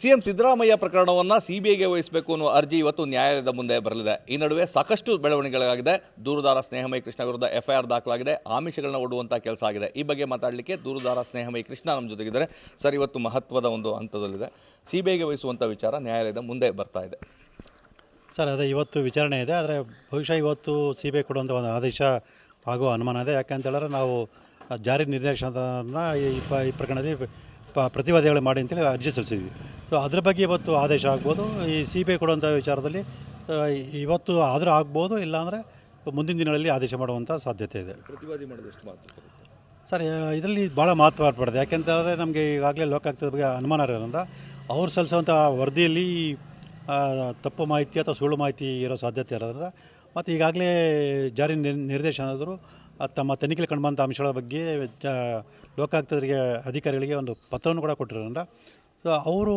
CM Siddaramaiah ಪ್ರಕರಣವನ್ನು ಸಿಬಿಐಗೆ ವಹಿಸಬೇಕು ಅನ್ನುವ ಅರ್ಜಿ ಇವತ್ತು ನ್ಯಾಯಾಲಯದ ಮುಂದೆ ಬರಲಿದೆ. ಈ ನಡುವೆ ಸಾಕಷ್ಟು ಬೆಳವಣಿಗೆಗಳಾಗಿದೆ. ದೂರುದಾರ ಸ್ನೇಹಮಯಿ ಕೃಷ್ಣ ವಿರುದ್ಧ ಎಫ್ಐಆರ್ ದಾಖಲಾಗಿದೆ. ಆಮಿಷಗಳನ್ನ ಒಡ್ಡುವಂಥ ಕೆಲಸ ಆಗಿದೆ. ಈ ಬಗ್ಗೆ ಮಾತಾಡಲಿಕ್ಕೆ ದೂರುದಾರ ಸ್ನೇಹಮಯಿ ಕೃಷ್ಣ ನಮ್ಮ ಜೊತೆಗಿದ್ದಾರೆ. ಸರ್, ಇವತ್ತು ಮಹತ್ವದ ಒಂದು ಹಂತದಲ್ಲಿದೆ. ಸಿಬಿಐಗೆ ವಹಿಸುವಂಥ ವಿಚಾರ ನ್ಯಾಯಾಲಯದ ಮುಂದೆ ಬರ್ತಾ ಇದೆ. ಸರ್, ಅದೇ ಇವತ್ತು ವಿಚಾರಣೆ ಇದೆ. ಆದರೆ ಬಹುಶಃ ಇವತ್ತು ಸಿ ಬಿ ಐ ಕೊಡುವಂಥ ಒಂದು ಆದೇಶ ಆಗುವ ಅನುಮಾನ ಇದೆ. ಯಾಕೆ ಅಂತ ಹೇಳಿದ್ರೆ ನಾವು ಜಾರಿ ನಿರ್ದೇಶನ ಈ ಪ, ಈ ಪ್ರಕರಣದಲ್ಲಿ ಪ್ರತಿವಾದಿಗಳು ಮಾಡಿ ಅಂತೇಳಿ ಅರ್ಜಿ ಸಲ್ಲಿಸಿದ್ವಿ. ಸೊ ಅದ್ರ ಬಗ್ಗೆ ಇವತ್ತು ಆದೇಶ ಆಗ್ಬೋದು. ಈ ಸಿ ಬಿ ಐ ಕೊಡುವಂಥ ವಿಚಾರದಲ್ಲಿ ಇವತ್ತು ಆದರೂ ಆಗ್ಬೋದು ಇಲ್ಲಾಂದರೆ ಮುಂದಿನ ದಿನಗಳಲ್ಲಿ ಆದೇಶ ಮಾಡುವಂಥ ಸಾಧ್ಯತೆ ಇದೆ. ಪ್ರತಿವಾದಿ ಮಾಡೋದಷ್ಟು ಮಾತು ಸರ್ ಇದರಲ್ಲಿ ಭಾಳ ಮಹತ್ವ ಪಡೆದೆ ಯಾಕೆಂತಂದರೆ ನಮಗೆ ಈಗಾಗಲೇ ಲೋಕಾಯುಕ್ತದ ಬಗ್ಗೆ ಅನುಮಾನ ಇರೋದ್ರಿಂದ ಅವ್ರು ಸಲ್ಲಿಸುವಂಥ ವರದಿಯಲ್ಲಿ ತಪ್ಪು ಮಾಹಿತಿ ಅಥವಾ ಸುಳ್ಳು ಮಾಹಿತಿ ಇರೋ ಸಾಧ್ಯತೆ ಇರೋದ್ರಿಂದ ಮತ್ತು ಈಗಾಗಲೇ ಜಾರಿ ನಿರ್ ನಿರ್ದೇಶನದರು ತಮ್ಮ ತನಿಖೆಯಲ್ಲಿ ಕಂಡುಬಂಥ ಅಂಶಗಳ ಬಗ್ಗೆ ಲೋಕಾಯುಕ್ತರಿಗೆ ಅಧಿಕಾರಿಗಳಿಗೆ ಒಂದು ಪತ್ರವನ್ನು ಕೂಡ ಕೊಟ್ಟಿರೋದ್ರಿಂದ ಸೊ ಅವರು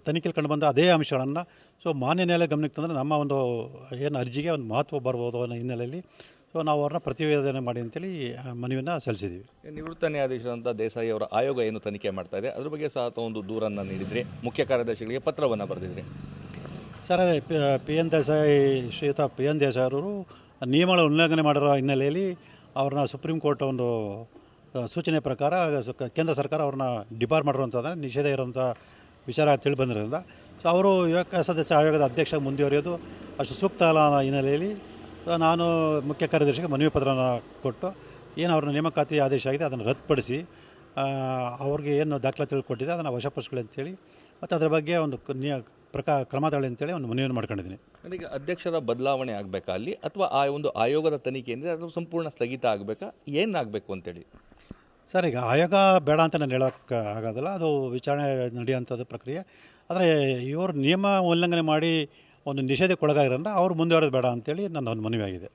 ತನಿಖೆಯಲ್ಲಿ ಕಂಡುಬಂದ ಅದೇ ಅಂಶಗಳನ್ನು ಸೊ ಮಾನ್ಯ ನ್ಯಾಯಾಲಯ ಗಮನಕ್ಕೆ ತಂದರೆ ನಮ್ಮ ಒಂದು ಏನು ಅರ್ಜಿಗೆ ಒಂದು ಮಹತ್ವ ಬರ್ಬೋದು ಅನ್ನೋ ಹಿನ್ನೆಲೆಯಲ್ಲಿ ಸೊ ನಾವು ಅವ್ರನ್ನ ಪ್ರತಿವೇದನೆ ಮಾಡಿ ಅಂತೇಳಿ ಮನವಿಯನ್ನು ಸಲ್ಲಿಸಿದ್ದೀವಿ ನಿವೃತ್ತ ನ್ಯಾಯಾಧೀಶರಂತ ದೇಸಾಯಿ ಅವರ ಆಯೋಗ ಏನು ತನಿಖೆ ಮಾಡ್ತಾ ಇದೆ ಅದ್ರ ಬಗ್ಗೆ ಸಹ ಒಂದು ದೂರನ್ನು ನೀಡಿದರೆ. ಮುಖ್ಯ ಕಾರ್ಯದರ್ಶಿಗಳಿಗೆ ಪತ್ರವನ್ನು ಬರೆದಿದ್ರಿ. ಸರ್ ಅದೇ ಪಿ ಎನ್ ದೇಸಾಯಿ ಶ್ರೀಯುತ ಪಿ ಎನ್ ದೇಸಾಯಿ ಅವರು ನಿಯಮಗಳ ಉಲ್ಲಂಘನೆ ಮಾಡಿರೋ ಹಿನ್ನೆಲೆಯಲ್ಲಿ ಅವ್ರನ್ನ ಸುಪ್ರೀಂ ಕೋರ್ಟ್ ಒಂದು ಸೂಚನೆ ಪ್ರಕಾರ ಕೇಂದ್ರ ಸರ್ಕಾರ ಅವ್ರನ್ನ ಡಿಪಾರ್ ಮಾಡಿರುವಂಥದ್ದನ್ನು ನಿಷೇಧ ಇರುವಂಥ ವಿಚಾರ ತಿಳಿ ಬಂದಿರೋದ್ರಿಂದ. ಸೊ ಅವರು ಯುವಕ ಸದಸ್ಯ ಆಯೋಗದ ಅಧ್ಯಕ್ಷ ಮುಂದುವರಿಯೋದು, ಅಷ್ಟು ಸೂಕ್ತ ಅಲ್ಲ ಹಿನ್ನೆಲೆಯಲ್ಲಿ ನಾನು ಮುಖ್ಯ ಕಾರ್ಯದರ್ಶಿಗೆ ಮನವಿ ಪತ್ರನ ಕೊಟ್ಟು, ಏನು ಅವ್ರನ್ನ ನೇಮಕಾತಿ ಆದೇಶ ಆಗಿದೆ ಅದನ್ನು ರದ್ದುಪಡಿಸಿ ಅವ್ರಿಗೆ ಏನು ದಾಖಲಾತಿಗಳು ಕೊಟ್ಟಿದೆ ಅದನ್ನು ವಶಪಡಿಸ್ಕೊಳ್ಳಿ ಅಂತೇಳಿ, ಮತ್ತು ಅದರ ಬಗ್ಗೆ ಒಂದು ಪ್ರಕಾ ಕ್ರಮ ತಗೊಳ್ಳಿ ಅಂತೇಳಿ ಒಂದು ಮನವಿಯನ್ನು ಮಾಡ್ಕೊಂಡಿದ್ದೀನಿ. ಈಗ ಅಧ್ಯಕ್ಷರ ಬದಲಾವಣೆ ಆಗಬೇಕಾ ಅಲ್ಲಿ? ಅಥವಾ ಆ ಒಂದು ಆಯೋಗದ ತನಿಖೆ ಅಂದರೆ ಅದು ಸಂಪೂರ್ಣ ಸ್ಥಗಿತ ಆಗಬೇಕಾ? ಏನಾಗಬೇಕು ಅಂತೇಳಿ? ಸರ್ ಈಗ ಆಯೋಗ ಬೇಡ ಅಂತ ನಾನು ಹೇಳೋಕ್ಕೆ ಆಗೋದಿಲ್ಲ. ಅದು ವಿಚಾರಣೆ ನಡೆಯುವಂಥದ್ದು ಪ್ರಕ್ರಿಯೆ. ಆದರೆ ಇವರು ನಿಯಮ ಉಲ್ಲಂಘನೆ ಮಾಡಿ ಒಂದು ನಿಷೇಧಕ್ಕೆ ಒಳಗಾಗಿರೋದ್ರಿಂದ ಅವ್ರು ಮುಂದುವರೆದು ಬೇಡ ಅಂತೇಳಿ ನನ್ನ ಒಂದು ಮನವಿ ಆಗಿದೆ